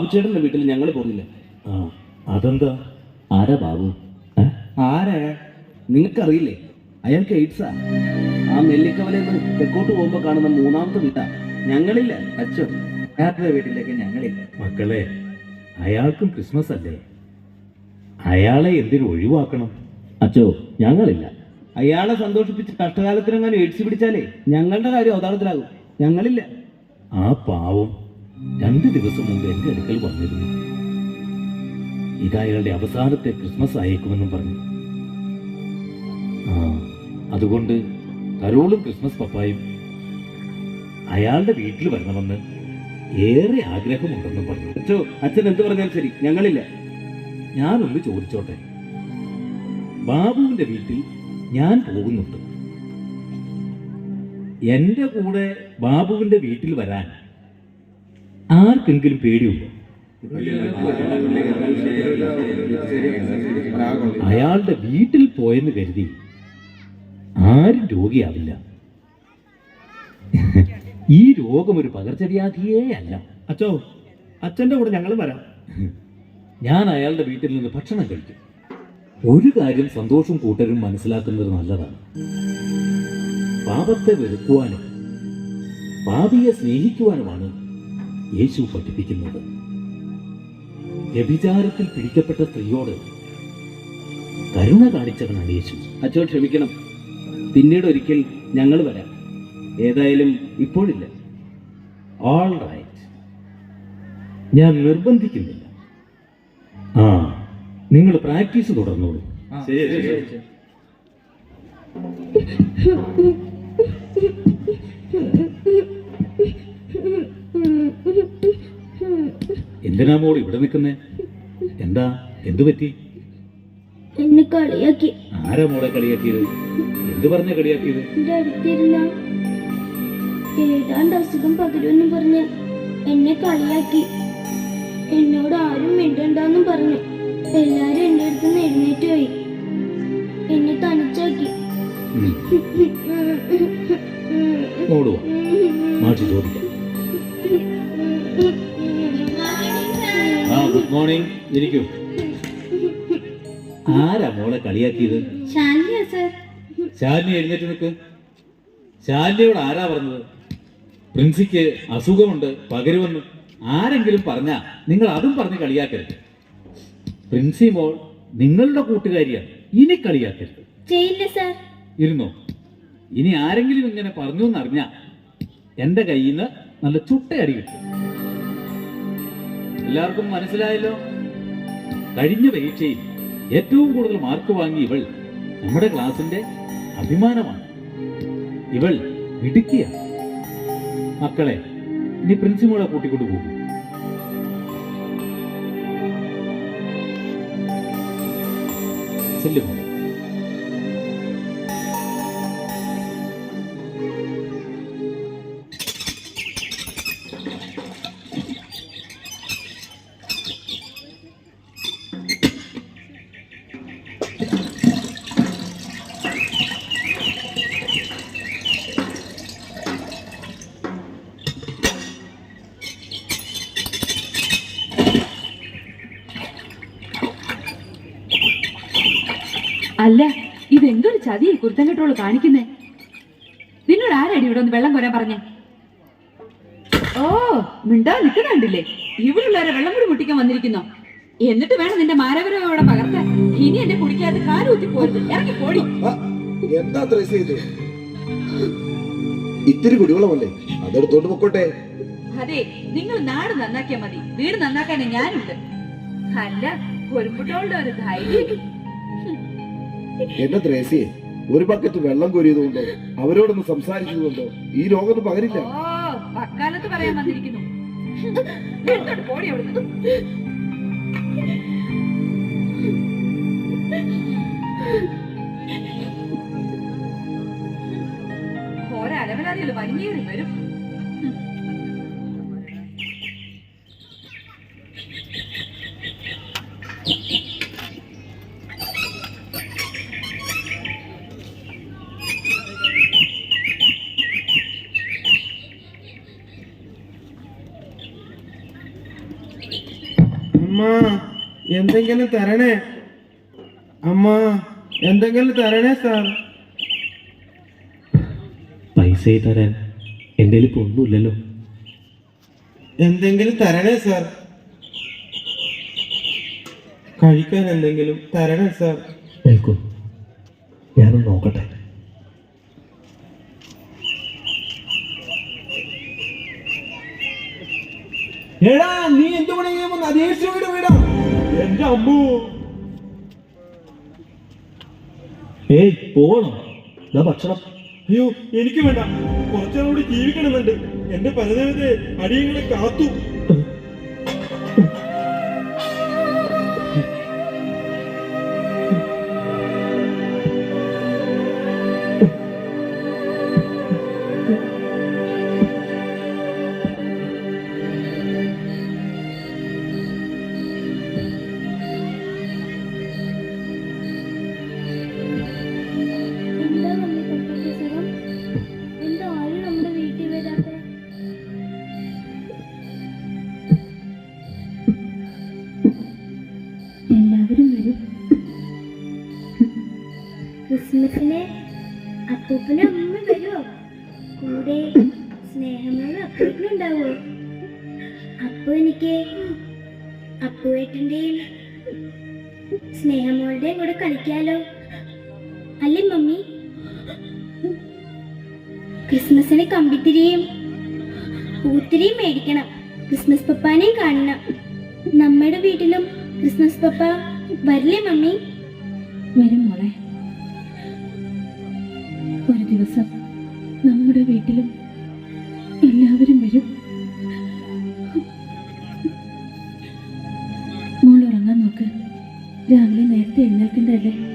ബാബുച്ചേട്ടന്റെ വീട്ടിൽ ഞങ്ങൾ പോകുന്നില്ല ആ അതെന്താ? ആരാ ബാബു? ആരാ? നിങ്ങൾക്കറിയില്ലേ? അയാൾക്ക് എയ്ഡ്സാ. ആ നെല്ലിക്കവലയിൽ നിന്ന് തെക്കോട്ട് പോകുമ്പോ കാണുന്ന മൂന്നാമത്തെ വീട്ടാ ഞങ്ങളില്ല അച്ഛൻ. അയാളുടെ വീട്ടിലേക്ക് ഞങ്ങളില്ല. മക്കളെ അയാൾക്കും ക്രിസ്മസ് അല്ലേ? അയാളെ എന്തിനു ഒഴിവാക്കണം? അച്ഛോ ഞങ്ങളില്ല. അയാളെ സന്തോഷിപ്പിച്ച് കഷ്ടകാലത്തിനെങ്ങാനും എയ്ഡ്സ് പിടിച്ചാലേ ഞങ്ങളുടെ കാര്യം അവതാളത്തിലാകും ഞങ്ങളില്ല. ആ പാവം. രണ്ട് ദിവസം മുമ്പ് എന്റെ അടുക്കൽ വന്നിരുന്നു. ഇതയാളുടെ അവസാനത്തെ ക്രിസ്മസ് ആയേക്കുമെന്നും പറഞ്ഞു. ആ അതുകൊണ്ട് കരോളും ക്രിസ്മസ് പപ്പായും അയാളുടെ വീട്ടിൽ വരണമെന്ന് ഏറെ ആഗ്രഹമുണ്ടെന്നും പറഞ്ഞു. അച്ഛോ അച്ഛൻ എന്ത് പറഞ്ഞാലും ശരി ഞങ്ങളില്ല. ഞാനൊന്ന് ചോദിച്ചോട്ടെ? ബാബുവിന്റെ വീട്ടിൽ ഞാൻ പോകുന്നുണ്ട്. എന്റെ കൂടെ ബാബുവിന്റെ വീട്ടിൽ വരാൻ ആർക്കെങ്കിലും പേടിയുണ്ടോ? അയാളുടെ വീട്ടിൽ പോയെന്ന് കരുതി ആരും രോഗിയാവില്ല. ഈ രോഗം ഒരു പകർച്ചവ്യാധിയേ അല്ല. അച്ഛോ അച്ഛന്റെ കൂടെ ഞങ്ങൾ വരാം. ഞാൻ അയാളുടെ വീട്ടിൽ നിന്ന് ഭക്ഷണം കഴിക്കും. ഒരു കാര്യം സന്തോഷം കൂട്ടരും മനസ്സിലാക്കുന്നത് നല്ലതാണ്. പാപത്തെ വെറുക്കുവാനും പാപിയെ സ്നേഹിക്കുവാനുമാണ് യേശു പഠിപ്പിക്കുന്നത്. വ്യഭിചാരത്തിൽ പിടിക്കപ്പെട്ട സ്ത്രീയോട് കരുണ കാണിച്ചവനാണ് യേശു. അച്ഛോ ക്ഷമിക്കണം. പിന്നീട് ഒരിക്കൽ ഞങ്ങൾ വരാം. ഏതായാലും ഇപ്പോഴില്ല. ഓൾ റൈറ്റ് ഞാൻ നിർബന്ധിക്കുന്നില്ല. ആ നിങ്ങൾ പ്രാക്ടീസ് തുടർന്നോളൂ. എന്തിനാ മോൾ ഇവിടെ നിൽക്കുന്നേ? എന്താ? എന്തു പറ്റി? എന്നെ കളിയാക്കി. ആരാ മോളെ കളിയാക്കിയത്? എന്ത് പറഞ്ഞ കളിയാക്കിയത്? എന്റെ അടുത്തിരുന്ന ഏതാണ്ട് അസുഖം പകരുമെന്നും പറഞ്ഞ് എന്നെ കളിയാക്കി. എന്നോട് ആരും മിണ്ടണ്ടെന്നും പറഞ്ഞു എല്ലാരും എന്റെ അടുത്ത് നിന്ന് എഴുന്നേറ്റ് പോയി. എന്നെ തനിച്ചാക്കി. ഉം. മോൾ വാ. മാറ്റി ചോദിക്കാം. ഗുഡ് മോർണിംഗ് ഇരിക്കൂ ആരാ മോളെ കളിയാക്കിയത്? ശാലിനി എഴുന്നേറ്റ് നിൽക്ക്. ശാലിനിയോട് ആരാ പറഞ്ഞത്? പ്രിൻസിക്ക് അസുഖമുണ്ട് പകരുമെന്ന് ആരെങ്കിലും പറഞ്ഞാ നിങ്ങൾ അതും പറഞ്ഞ് കളിയാക്കരുത്. പ്രിൻസി മോൾ നിങ്ങളുടെ കൂട്ടുകാരിയാണ് ഇനി കളിയാക്കരുത്. ഇരുന്നോ? ഇനി ആരെങ്കിലും ഇങ്ങനെ പറഞ്ഞു എന്നറിഞ്ഞാ എന്റെ കയ്യിൽ നിന്ന് നല്ല ചുട്ടയടി കിട്ടും. എല്ലാവർക്കും മനസ്സിലായല്ലോ? കഴിഞ്ഞ പരീക്ഷയിൽ ഏറ്റവും കൂടുതൽ മാർക്ക് വാങ്ങി ഇവൾ നമ്മുടെ ക്ലാസിന്റെ അഭിമാനമാണ്. ഇവൾ മിടുക്കിയ മക്കളെ ഇനി പ്രിൻസിപ്പളെ കൂട്ടിക്കൊണ്ട് പോകും. ചെല്ലുമോ? ഇതെന്തൊരു ചതി കുരുത്തം കെട്ടോൾ കാണിക്കുന്നേ? നിന്നോട് ആരടി ഇവിടെ ഒന്ന് വെള്ളം കൊരാൻ പറഞ്ഞേ? ഓ മിണ്ടാ നിൽക്കുന്നുണ്ടില്ലേ ഇവിടുള്ളവരെ വെള്ളം കൂടി മുട്ടിക്കാൻ വന്നിരിക്കുന്നോ. എന്നിട്ട് വേണം നിന്റെ മാരവരം ഇവിടെ പകർത്താൻ. ഇനി എന്നെ കുടിക്കാതെ കാലൂത്തി പോരുത്. ഇറങ്ങി പോടി. എന്താ ഇത്? ഇത്തിരി കുടിവെള്ളമല്ലേ? അതെടുത്തോണ്ട് പൊക്കോട്ടെ. അതെ നിങ്ങൾ നാട് നന്നാക്കിയാ മതി. വീട് നന്നാക്കാൻ ഞാനുണ്ട്. അല്ല പൊരുമ്പുട്ടോളുടെ ഒരു ധൈര്യം. എന്റെ ത്രേസ്യെ ഒരു ബക്കറ്റ് വെള്ളം കോരിയതുകൊണ്ടോ അവരോടൊന്ന് സംസാരിച്ചതുകൊണ്ടോ ഈ രോഗം പകരില്ല. Thank you. എന്തെങ്കിലും തരണേ? അമ്മ എന്തെങ്കിലും തരണേ സാർ. പൈസ തരാൻ എന്റെ ഇപ്പൊ ഒന്നുമില്ലല്ലോ. എന്തെങ്കിലും തരണേ സാർ. കഴിക്കാൻ എന്തെങ്കിലും തരണേ സാർ. നിൽക്കൂ ഞാനൊന്ന് നോക്കട്ടെ. എടാ നീ എന്റെ ഏയ് അയ്യോ എനിക്ക് വേണ്ട. ജീവിക്കണമെന്നുണ്ട്. എന്റെ പരദേവത്തെ അടിയങ്ങളെ കാത്തു. മമ്മി. ക്രിസ്മസിന് കമ്പിത്തിരിയും പൂത്തിരിയും മേടിക്കണം. ക്രിസ്മസ് പപ്പാനെയും കാണണം. നമ്മുടെ വീട്ടിലും ക്രിസ്മസ് പപ്പ വരില്ലേ മമ്മി? വരും മോളെ. ഒരു ദിവസം നമ്മുടെ വീട്ടിലും എല്ലാവരും വരും. മോൾ ഉറങ്ങാൻ നോക്ക്. രാവിലെ നേരത്തെ എഴുന്നേൽക്കണ്ടല്ലേ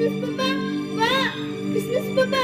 ക്രിസ്മസ് പപ്പ വാ ക്രിസ്മസ് പപ്പ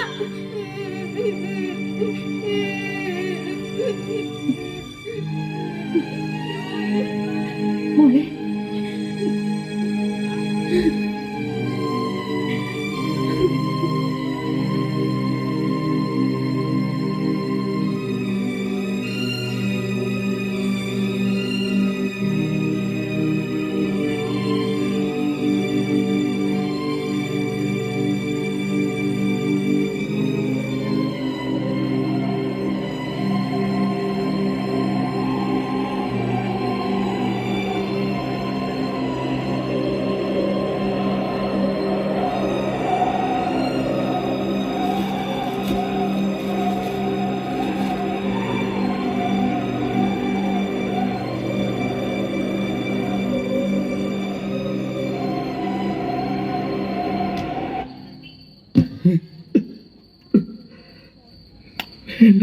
വേണ്ട.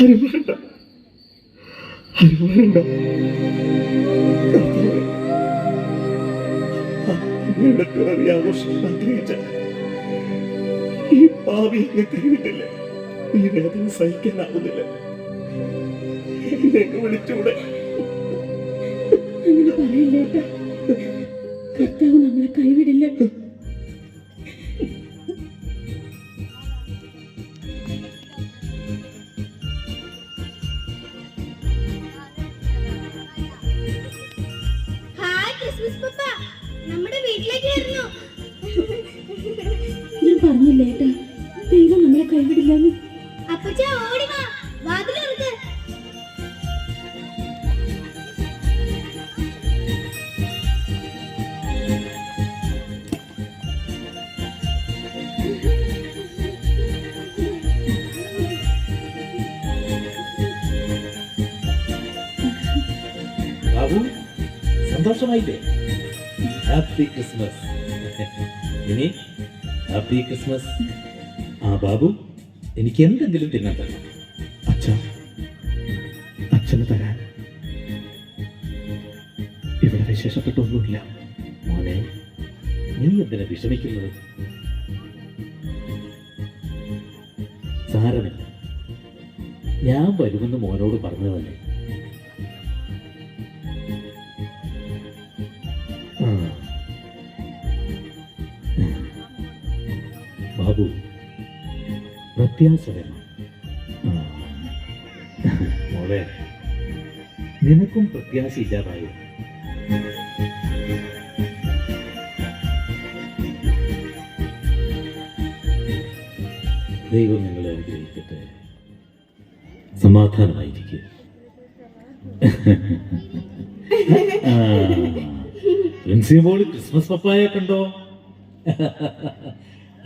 ആരും വേണ്ട. ആരും വേണ്ട. പിറവി ആഘോഷം ആഗ്രഹിച്ച ഈ പാവി അങ്ങ് കൈവിട്ടില്ല ഈ വേദന സഹിക്കാനാവുന്നില്ല. എന്നെ വിളിച്ചൂടെ. അങ്ങനെ പറയില്ലേട്ടാ കർത്താവ് നമ്മളെ കൈവിടില്ല. ഹായ് പറഞ്ഞില്ല ഏട്ടാ നമ്മുടെ വീട്ടിലേക്ക് വരുന്നു ഞാൻ പറഞ്ഞില്ലേട്ടാ ദൈവം നമ്മളെ കൈവിടില്ലെന്ന്. അപ്പച്ച ഓടി വാ വാതിലുറക്ക് ബാബു സന്തോഷമായില്ലേ? ഹാപ്പി ക്രിസ്മസ് ഇനി ഹാപ്പി ക്രിസ്മസ് ആ ബാബു എനിക്ക് എന്തെങ്കിലും തിന്നാൻ തരണം. അച്ഛ അച്ഛന് തരാൻ ഇവിടെ വിശേഷപ്പെട്ടൊന്നുമില്ല. മോനെ നീ എന്തിനാ വിഷമിക്കുന്നത്? സാരമില്ല. ഞാൻ വരുമെന്ന് മോനോട് പറഞ്ഞതല്ലേ? ബാബു പ്രത്യാശ വേണം ആ. മോളെ നിനക്കും പ്രത്യാശ ഇല്ലാതായോ? ദൈവം നിങ്ങളെ അനുഗ്രഹിക്കട്ടെ. സമാധാനമായിരിക്കുക ക്രിസ്മസ് പപ്പായ കണ്ടോ?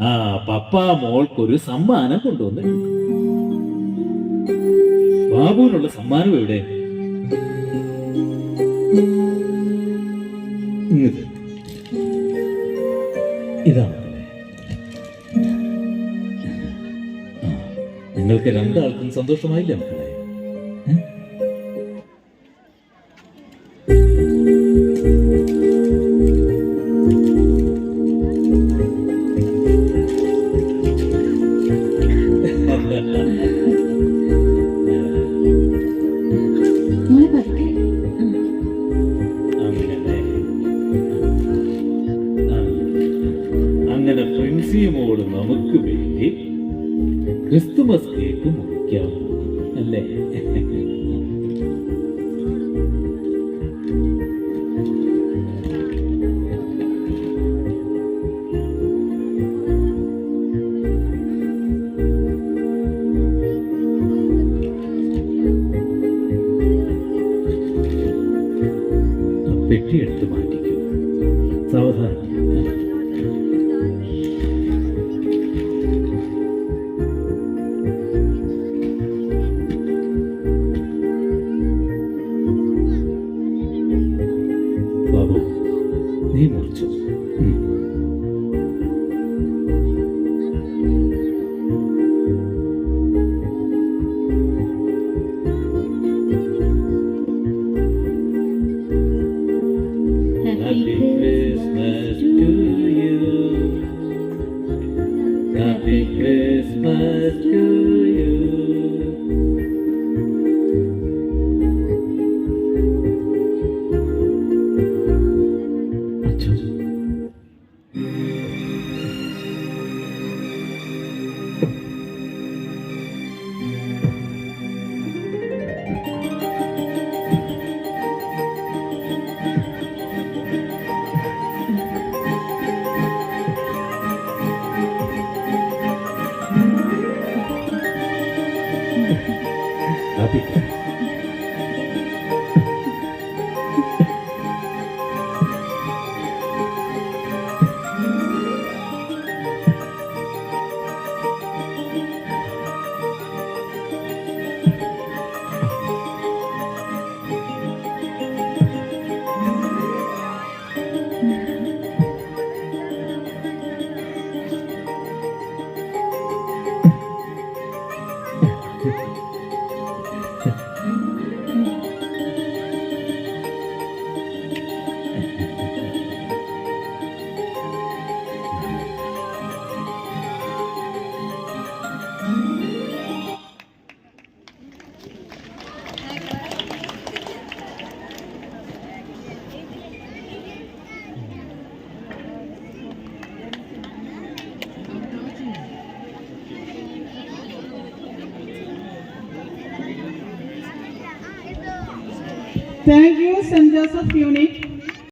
ആ പപ്പ മോൾക്കൊരു സമ്മാനം കൊണ്ടുവന്നിട്ടുണ്ട്. ബാബുവിനുള്ള സമ്മാനം എവിടെ? ഇതാണ് നിങ്ങൾക്ക് രണ്ടാൾക്കും സന്തോഷമായില്ലേ മക്കളെ? അങ്ങനെ നമുക്ക് വേണ്ടി ക്രിസ്തുമസ് കേക്ക് മുറിക്കാം അല്ലേ? പെട്ടിയെടുത്ത് മാറ്റിക്കൂ. സാവധാനം. Joseph Unique.